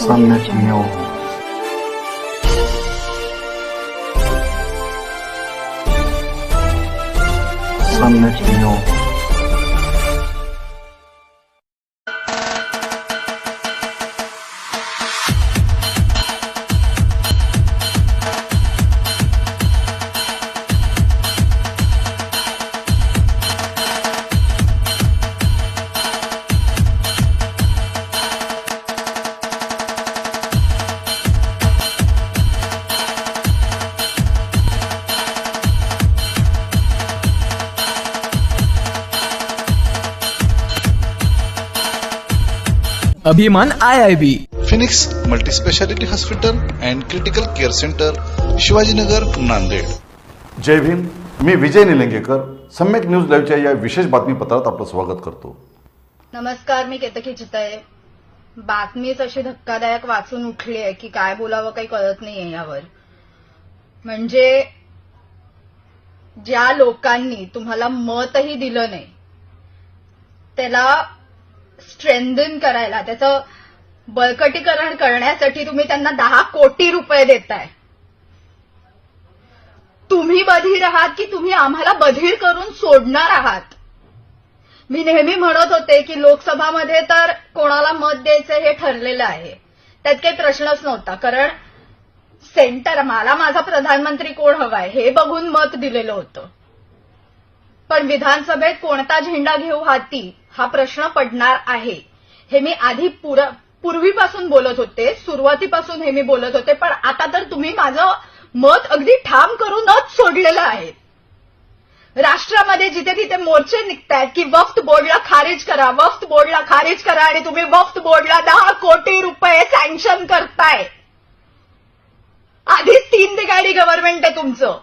三熱妙法三熱妙法 अभिमान I I B Phoenix multispeciality hospital and critical care centre Shivajinagar Nanded. जय भीम मी Vijay Nilangekar. Samyak news लाईव्हच्या या विशेष बातमीपत्रात आपलं स्वागत करतो. नमस्कार मी केतकी चितळे. बातमीच अशी धक्कादायक वाचून उठली आहे की काय बोलावं काही कळत नाहीये यावर. म्हणजे ज्या लोकांनी तुम्हाला मतही दिलं नाही त्याला स्ट्रेंथन करायला. त्याचं बळकटीकरण करण्यासाठी तुम्ही त्यांना दहा कोटी रुपये देताय. तुम्ही बधीर आहात की तुम्ही आम्हाला बधीर करून सोडणार आहात? मी नेहमी म्हणत होते की लोकसभामध्ये तर कोणाला मत द्यायचं हे ठरलेलं आहे. त्यात काही प्रश्नच नव्हता. कारण सेंटर मला माझा प्रधानमंत्री कोण हवाय हे बघून मत दिलेलं होतं. पण विधानसभेत कोणता झेंडा घेऊ हाती हा प्रश्न पडणार आहे. हे मी आधी पूर्वीपासून बोलत होते सुरुवातीपासून हे मी बोलत होते पण आता तर तुम्ही माझं मत अगदी ठाम करूनच सोडलेलं आहे. राष्ट्रामध्ये जिथे तिथे मोर्चे निघतायत की वफ्त बोर्डला खारिज करा वफ्त बोर्डला खारिज करा आणि तुम्ही वफ्त बोर्डला दहा कोटी रुपये सँक्शन करताय. आधीच तीन बिगाडी गव्हर्नमेंट आहे तुमचं.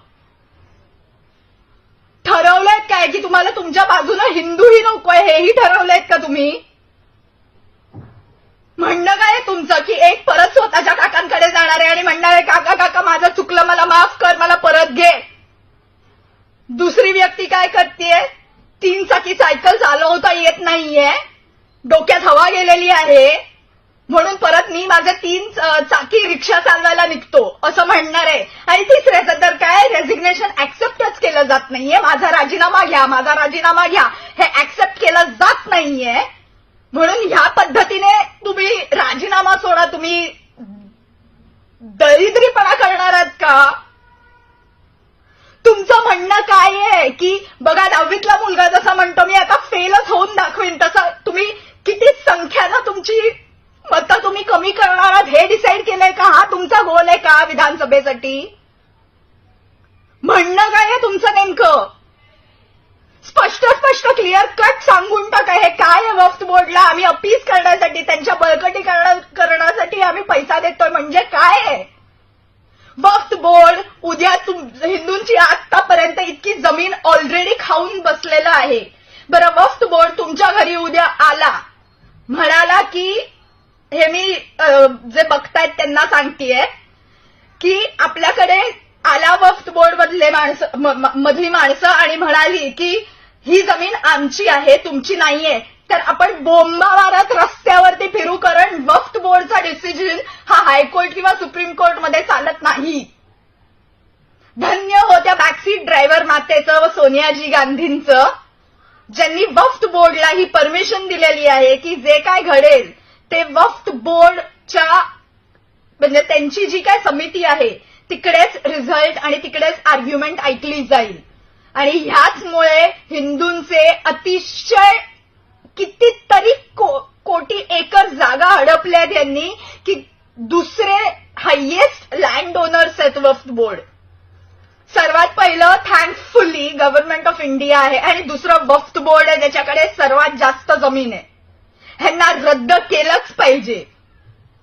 ठरवलंय काय? की तुम्हाला तुमच्या बाजूला हिंदूही नकोय हेही ठरवलंयत का तुम्ही? म्हणणं काय तुमचं? की एक परत स्वतःच्या काकांकडे जाणार आहे आणि म्हणणार आहे काका काका माझं चुकलं मला माफ कर मला परत घे. दुसरी व्यक्ती काय करतेय? तीन चाकी सायकल चालवता येत नाहीये. डोक्यात हवा गेलेली आहे. म्हणून परत मी माझे तीन चाकी रिक्षा चालवायला निघतो असं म्हणणार आहे. आणि तिसऱ्याचं तर काय रेझिग्नेशन ऍक्सेप्टच केलं जात नाहीये. माझा राजीनामा घ्या माझा राजीनामा घ्या. हे ऍक्सेप्ट केलं जात नाहीये. म्हणून ह्या पद्धतीने तुम्ही राजीनामा सोडा. तुम्ही दरिद्रीपणा करणार आहात का? तुमचं म्हणणं काय आहे की बघा दहावीतला मुलगा जसा म्हणतो मी आता फेलच होऊन दाखवीन तसं तुम्ही किती संख्यानं तुमची मतं तुम्ही कमी करणार आहात हे डिसाईड केलंय का? हा तुमचा गोल आहे का विधानसभेसाठी? म्हणणं काय आहे तुमचं नेमकं? स्पष्ट स्पष्ट क्लिअर कट सांगून टाका. हे काय वक्त वक्फ बोर्डला? आम्ही अपीस करण्यासाठी त्यांच्या बळकटीकरण करण्यासाठी आम्ही पैसा देतोय. म्हणजे काय आहे? वक्त बोर्ड उद्या तुम हिंदूंची आतापर्यंत इतकी जमीन ऑलरेडी खाऊन बसलेलं आहे. बरं वक्त बोर्ड तुमच्या घरी उद्या आला. म्हणाला की हे मी जे बघतायत त्यांना सांगतेय की आपल्याकडे आला वक्फ बोर्ड मधले माणसं मधली माणसं आणि म्हणाली की ही जमीन आमची आहे तुमची नाहीये. तर आपण बोंबावारात रस्त्यावरती फिरू कारण वक्फ बोर्डचा डिसिजन हा हायकोर्ट किंवा सुप्रीम कोर्टमध्ये चालत नाही. धन्य हो त्या बॅकसीट ड्रायव्हर मातेचं व सोनियाजी गांधींचं ज्यांनी वफ्त बोर्डला ही परमिशन दिलेली आहे की जे काय घडेल ते वफ्त बोर्डच्या म्हणजे त्यांची जी काय समिती आहे तिकडेच रिझल्ट आणि तिकडेच आर्ग्युमेंट ऐकली जाईल. आणि ह्याचमुळे हिंदूंचे अतिशय कितीतरी को, कोटी एकर जागा हडपल्यात यांनी की दुसरे हायेस्ट लँड ओनर्स आहेत वफ्त बोर्ड. सर्वात पहिलं थँकफुली गव्हर्नमेंट ऑफ इंडिया आहे आणि दुसरं वफ्त बोर्ड आहे ज्याच्याकडे सर्वात जास्त जमीन आहे. ह्यांना रद्द केलंच पाहिजे.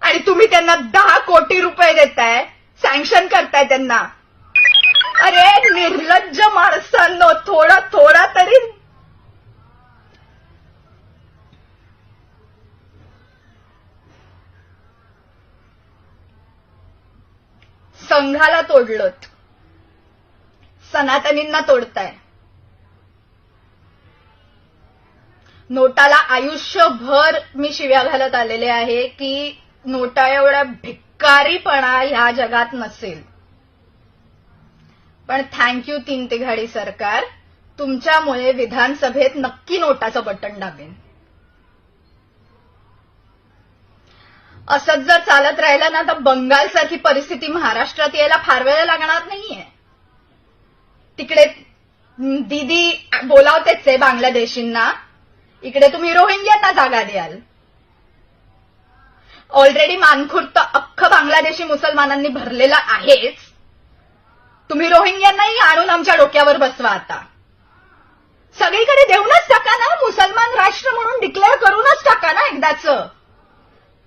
आणि तुम्ही त्यांना दहा कोटी रुपये देताय सँक्शन करताय त्यांना. अरे निर्लज्ज माणसांनो थोडा थोडा तरी. संघाला तोडलं सनातनींना तोडताय. नोटाला आयुष्यभर मी शिव्या घालत आलेले आहे की नोटा एवढा भिक्कारीपणा ह्या जगात नसेल. पण थँक्यू तीन तिघाडी सरकार तुमच्यामुळे विधानसभेत नक्की नोटाचं बटन दाबेन. असंच जर चालत राहिलं ना तर बंगालसारखी परिस्थिती महाराष्ट्रात यायला फार वेळ लागणार नाहीये. तिकडे दीदी बोलावतेच आहे बांगलादेशींना. इकडे तुम्ही रोहिंग्यांना जागा द्याल. ऑलरेडी मानखुर्द तर अख्खं बांगलादेशी मुसलमानांनी भरलेला आहेच. तुम्ही रोहिंग्यांनाही आणून आमच्या डोक्यावर बसवा आता. सगळीकडे देऊनच टाका ना मुसलमान राष्ट्र म्हणून डिक्लेअर करूनच टाका ना एकदाच.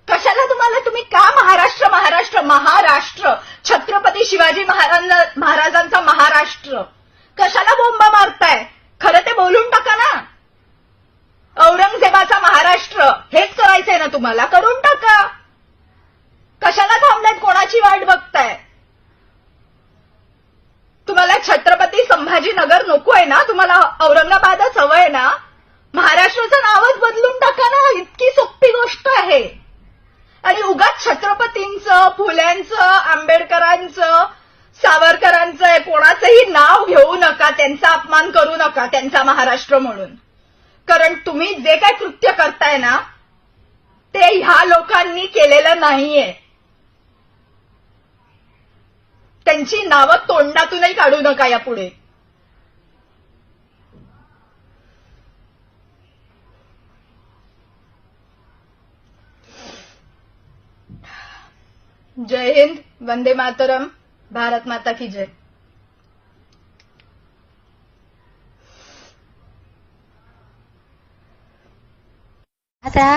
कशाला तुम्हाला तुम्ही का महाराष्ट्र महाराष्ट्र महाराष्ट्र? छत्रपती शिवाजी महाराजांचा महाराष्ट्र. कशाला बोंबा मारताय खरं ते बोलून टाका ना औरंगजेबाचा महाराष्ट्र हेच करायचंय तुम्हाला करून टाका. कशाला थांबल्यात कोणाची वाट बघताय? तुम्हाला छत्रपती संभाजीनगर नको आहे ना? तुम्हाला औरंगाबादच हवं आहे ना? महाराष्ट्राचं नावच बदलून टाका ना. इतकी सोपी गोष्ट आहे. आणि उगाच छत्रपतींचं फुल्यांचं आंबेडकरांचं सावरकरांचं कोणाचंही नाव घेऊ नका. त्यांचा अपमान करू नका. त्यांचा महाराष्ट्र म्हणून. कारण तुम्ही जे काय कृत्य करताय ना ते ह्या लोकांनी केलेलं नाहीये. त्यांची नावं तोंडातूनही काढू नका यापुढे. जय हिंद वंदे मातरम भारत माता की जय. आता